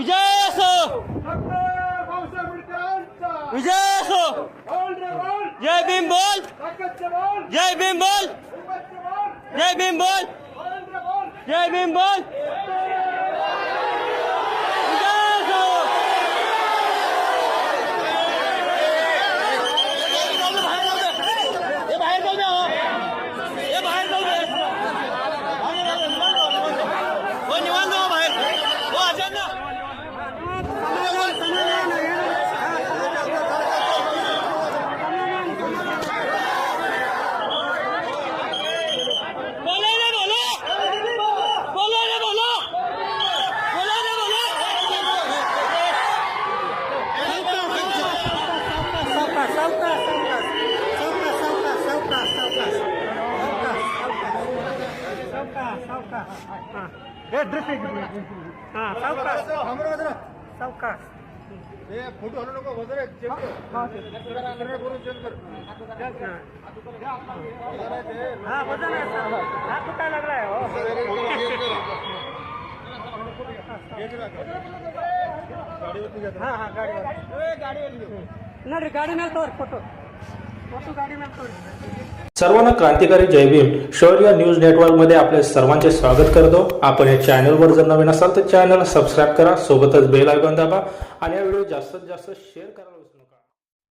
विजय असो डॉक्टर बाबासाहेब आंबेडकरांचा विजय असो बोल रे बोल जय भीम बोल! ताकदचे बोल जय भीम बोल! हिंमतचे बोल जय भीम बोल बोल रे बोल! जय भीम बोल विजय असो हे बाहेर जाऊ द्या हो. हे बाहेर जाऊ दे हो निवांत हो बाहेर हो अचानक बोलो रे बोलो बोलो रे बोलो बोलो रे बोलो हे फोटो हलू नको वजन आहे, check कर. वजन करून check कर. वजन आहे ते. Check कर. गाडीवरती घ्या. ಗಾಡಿ ಮೇಲೆ ತೋರಿ ಫೋಟೋ ಫೋಟೋ ಗಾಡಿ ಮೇಲೆ ತೋರಿ सर्वांना क्रांतिकारी जय भीम शौर्य न्यूज नेटवर्क मध्ये आपले सर्वांचे स्वागत करतो आपण या चॅनलवर जर नवीन असाल तर चॅनल सबस्क्राईब करा सोबतच बेल आयकॉन दाबा आणि या व्हिडिओ जास्तीत जास्त शेअर करा